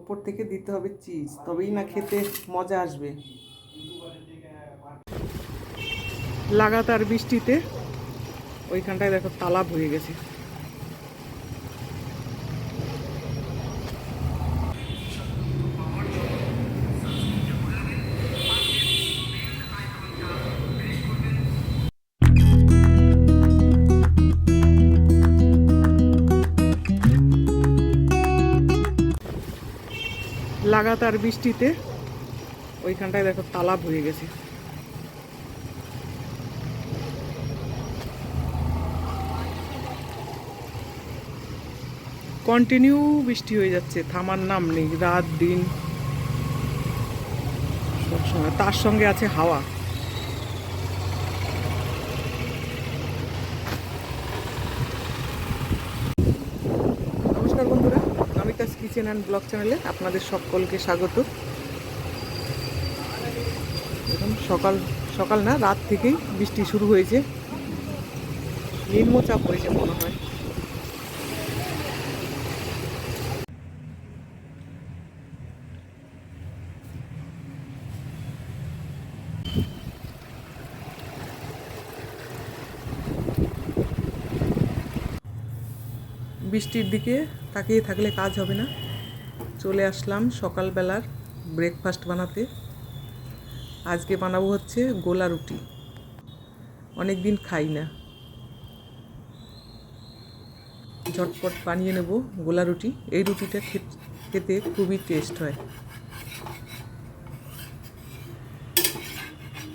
ওপর থেকে দিতে হবে চিজ, তবেই না খেতে মজা আসবে। লাগাতার বৃষ্টিতে ওইখানটায় দেখো তালাব হয়ে গেছে। লাগাতার বৃষ্টিতে ওইখানটায় দেখো তালাব হয়ে গেছে। কন্টিনিউ বৃষ্টি হয়ে যাচ্ছে, থামার নাম নেই, রাত, দিন সবসময় তার সঙ্গে আছে হাওয়া নমস্কার বন্ধুরা নমিতাস কিচেন অ্যান্ড ব্লগ চ্যানেলে আপনাদের সকলকে স্বাগত। এখন সকাল সকাল না, রাত থেকেই বৃষ্টি শুরু হয়েছে। নিম্নচাপ হয়েছে মনে হয়। বৃষ্টির দিকে তাকিয়ে থাকলে কাজ হবে না। চলে আসলাম সকালবেলার ব্রেকফাস্ট বানাতে। আজকে বানাবো হচ্ছে গোলা রুটি। অনেক দিন খাই না। ঝটপট বানিয়ে নেব গোলা রুটি। এই রুটিটা খেতে খুবই টেস্ট হয়।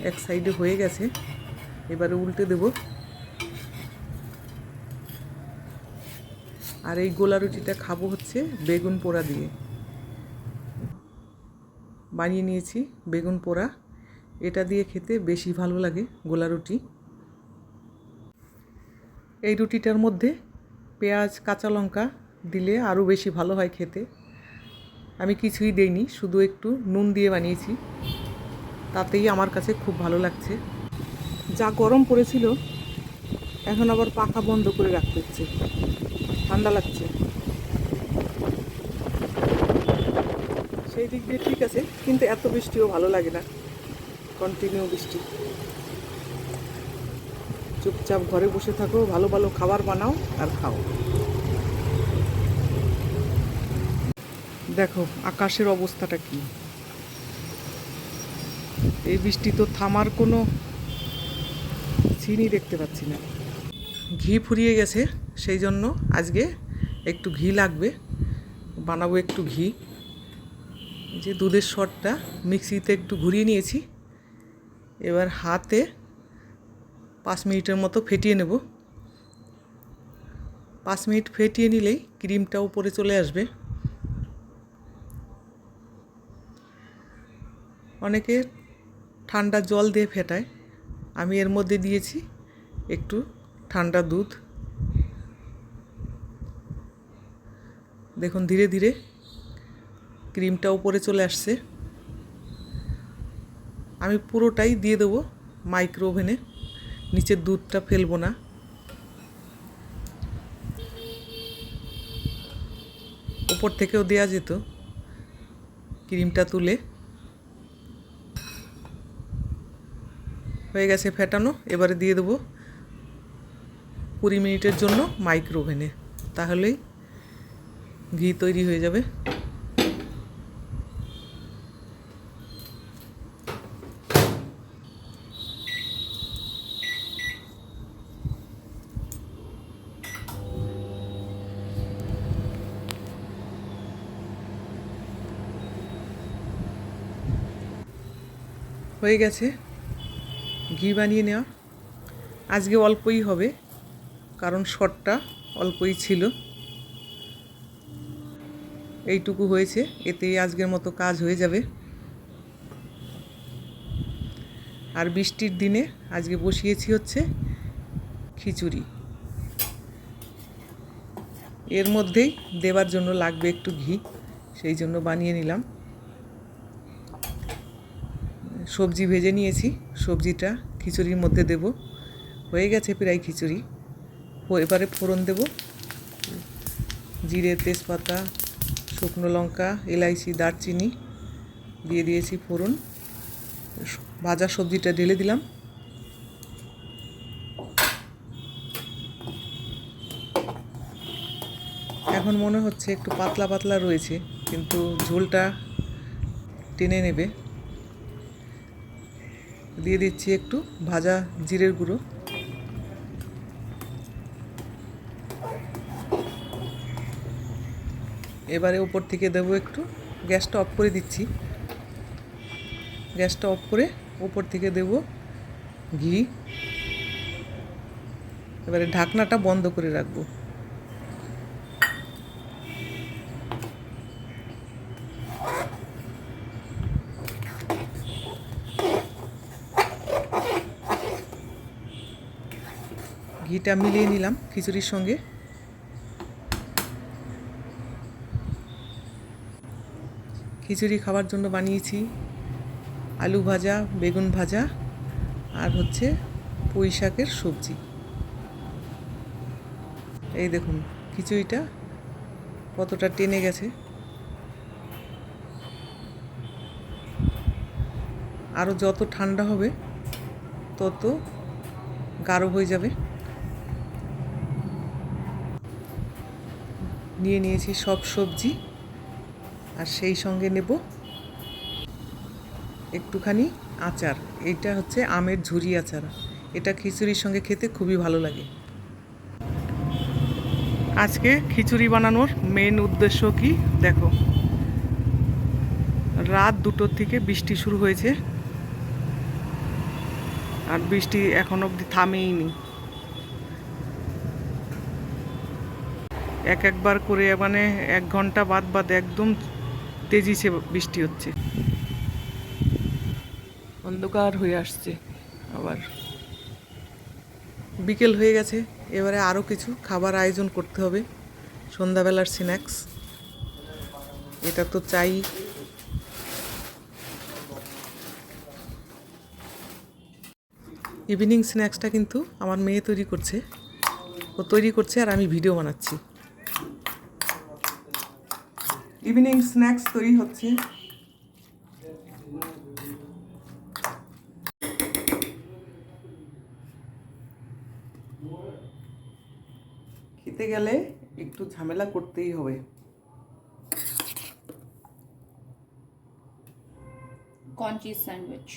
এক সাইডে হয়ে গেছে। এবারে উল্টে দেবো আর এই গোলা রুটিটা খাব হচ্ছে বেগুন পোড়া দিয়ে। বানিয়ে নিয়েছি বেগুন পোড়া। এটা দিয়ে খেতে বেশি ভালো লাগে গোলা রুটি এই রুটিটার মধ্যে পেঁয়াজ, কাঁচা লঙ্কা দিলে আরও বেশি ভালো হয় খেতে। আমি কিছুই দেইনি, শুধু একটু নুন দিয়ে বানিয়েছি। তাতেই আমার কাছে খুব ভালো লাগছে। যা গরম পড়েছিল, এখন আবার পাখা বন্ধ করে রাখতে হচ্ছে। ঠান্ডা লাগছে। সেই দিক দিয়ে ঠিক আছে, কিন্তু এত বৃষ্টিও ভালো লাগে না। কন্টিনিউ বৃষ্টি। চুপচাপ ঘরে বসে থাকো, ভালো ভালো খাবার বানাও আর খাও। দেখো, আকাশের অবস্থাটা কি। এই বৃষ্টি তো থামার কোনো চিনই দেখতে পাচ্ছি না। ঘি ফুরিয়ে গেছে, সেই জন্য আজকে একটু ঘি লাগবে। বানাবো একটু ঘি। যে দুধের শটটা মিক্সিতে একটু ঘুরিয়ে নিয়েছি। এবার হাতে পাঁচ মিনিটের মতো ফেটিয়ে নেব। পাঁচ মিনিট ফেটিয়ে নিলেই ক্রিমটা উপরে চলে আসবে। অনেকে ঠান্ডা জল দিয়ে ফেটায়। আমি এর মধ্যে দিয়েছি একটু ঠান্ডা দুধ। দেখুন, ধীরে ধীরে ক্রিমটা উপরে চলে আসছে। আমি পুরোটাই দিয়ে দেবো মাইক্রো ওভেনে নিচের দুধটা ফেলব না। উপর থেকেও দেওয়া যেত ক্রিমটা তুলে। হয়ে গেছে ফেটানো, এবারে দিয়ে দেবো কুড়ি মিনিটের জন্য মাইক্রো ওভেনে তাহলেই ঘি তৈরি হয়ে যাবে। হয়ে গেছে। ঘি বানিয়ে নেওয়া। আজকে অল্পই হবে। কারণ শটটা অল্পই ছিল। এইটুকু হয়েছে, এতেই আজকের মতো কাজ হয়ে যাবে। আর বৃষ্টির দিনে আজকে বসিয়েছি হচ্ছে খিচুড়ি। এর মধ্যেই দেওয়ার জন্য লাগবে একটু ঘি, সেই জন্য বানিয়ে নিলাম। সবজি ভেজে নিয়েছি, সবজিটা খিচুড়ির মধ্যে দেব। হয়ে গেছে প্রায় খিচুড়ি। এবারে ফোড়ন দেব। জিরে, তেজপাতা, শুকনো লঙ্কা, এলাইচি, দারচিনি দিয়ে দিয়েছি ফোড়ন। ভাজা সবজিটা ঢেলে দিলাম। এখন মনে হচ্ছে একটু পাতলা পাতলা রয়েছে, কিন্তু ঝোলটা টেনে নেবে। দিয়ে দিচ্ছি একটু ভাজা জিরের গুঁড়ো। এবারে উপর থেকে দেবো একটু গ্যাসটা অফ করে দিচ্ছি। গ্যাসটা অফ করে উপর থেকে দেব ঘি। এবারে ঢাকনাটা বন্ধ করে রাখব। ঘিটা মিলিয়ে নিলাম খিচুড়ির সঙ্গে। খিচুড়ি খাওয়ার জন্য বানিয়েছি, আলু ভাজা, বেগুন ভাজা আর হচ্ছে পুঁই শাকের সবজি। এই দেখুন, খিচুড়িটা কতটা টেনে গেছে। আরও যত ঠান্ডা হবে, তত গাঢ় হয়ে যাবে। নিয়ে নিয়েছি সব সবজি। আর সেই সঙ্গে নেব একটুখানি আচার। এইটা হচ্ছে আমের ঝুরি আচার। এটা খিচুড়ির সঙ্গে খেতে খুবই ভালো লাগে। আজকে খিচুড়ি বানানোর মেন উদ্দেশ্য কি? দেখো। রাত দুটোর থেকে বৃষ্টি শুরু হয়েছে। আর বৃষ্টি এখন অবধি থামেইনি। এক একবার করে মানে এক ঘণ্টা বাদ বাদ একদম তেজিছে বৃষ্টি হচ্ছে। অন্ধকার হয়ে আসছে আবার। বিকেল হয়ে গেছে, এবারে আরও কিছু খাবার আয়োজন করতে হবে। সন্ধ্যাবেলার স্ন্যাক্স। এটা তো চাই। ইভিনিং স্ন্যাক্সটা কিন্তু আমার মেয়ে তৈরি করছে। ও তৈরি করছে আর আমি ভিডিও বানাচ্ছি। ইভিনিং স্ন্যাক্স তৈরি হচ্ছে। খেতে গেলে একটু ঝামেলা করতেই হবে। কঞ্চি স্যান্ডউইচ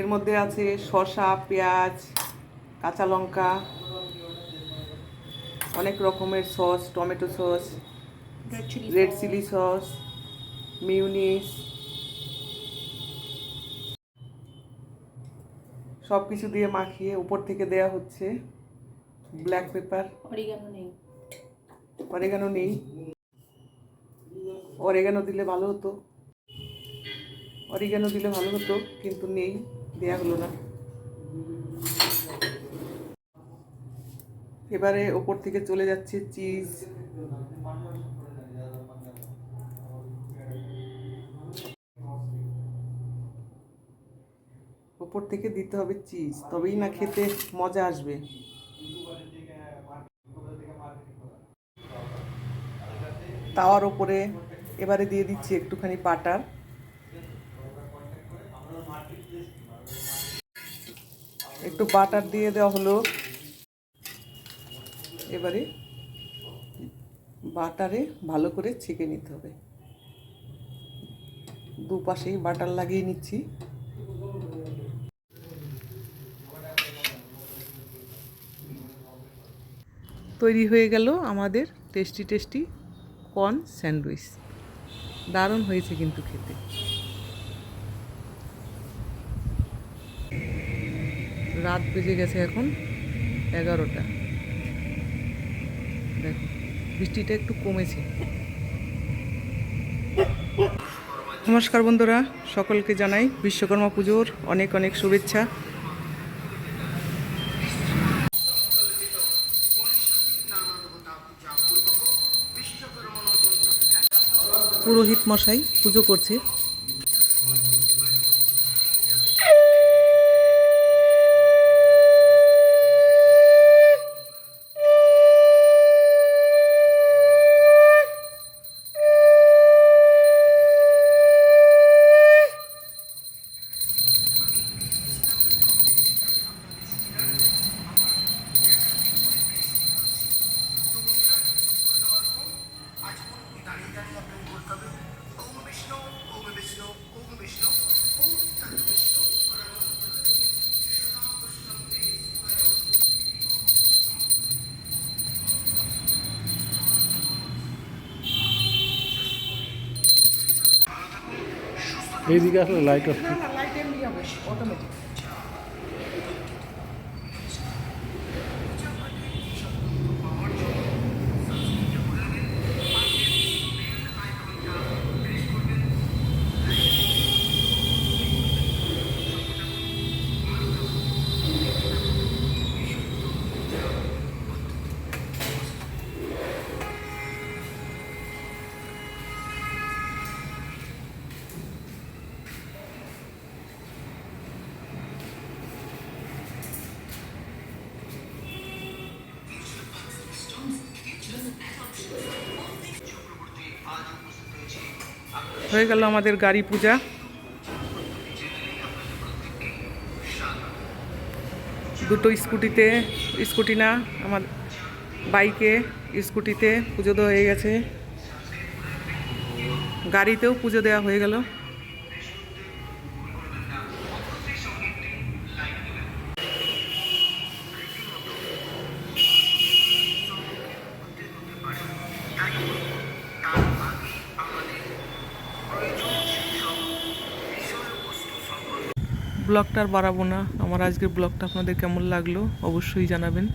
এর মধ্যে আছে শসা পেঁয়াজ কাঁচা লঙ্কা অনেক রকমের sauce tomato sauce red chilli sauce mayonnaise সব কিছু দিয়ে মাখিয়ে উপর থেকে দেয়া হচ্ছে ব্ল্যাক পেপার অরিগানো নেই। অরিগানো নেই। অরিগানো দিলে ভালো হতো। অরিগানো দিলে ভালো হতো কিন্তু নেই। না। এবারে ওপর থেকে চলে যাচ্ছে চিজ। ওপর থেকে দিতে হবে চিজ, তবেই না খেতে মজা আসবে। তাওয়ার ওপরে এবারে দিয়ে দিচ্ছি একটুখানি বাটার একটু বাটার দিয়ে দেওয়া হলো। এবারে বাটারে ভালো করে ছেঁকে নিতে হবে। দুপাশেই বাটার লাগিয়ে নিচ্ছি। তৈরি হয়ে গেল আমাদের টেস্টি টেস্টি কর্ন স্যান্ডউইচ দারুণ হয়েছে কিন্তু খেতে। রাত বেজে গেছে এখন, এগারোটা। দেখো, বৃষ্টিটা একটু কমেছে। নমস্কার বন্ধুরা, সকলকে জানাই বিশ্বকর্মা পুজোর অনেক অনেক শুভেচ্ছা। পুরোহিত মশাই পুজো করছে। এইদিকে আসলে লাইট না লাইট এমনি হবে অটোমেটিক হয়ে গেল আমাদের গাড়ি পূজা। দুটো স্কুটিতে, স্কুটি না, আমার বাইকে স্কুটিতে পুজো দেওয়া হয়ে গেছে। গাড়িতেও পুজো দেওয়া হয়ে গেল। ব্লগটা আর বাড়াবো না। আমার আজকের ব্লগটা আপনাদের কেমন লাগল অবশ্যই জানাবেন।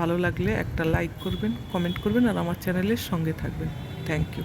ভালো লাগলে একটা লাইক করবেন, কমেন্ট করবেন আর আমার চ্যানেলের সঙ্গে থাকবেন। Thank you.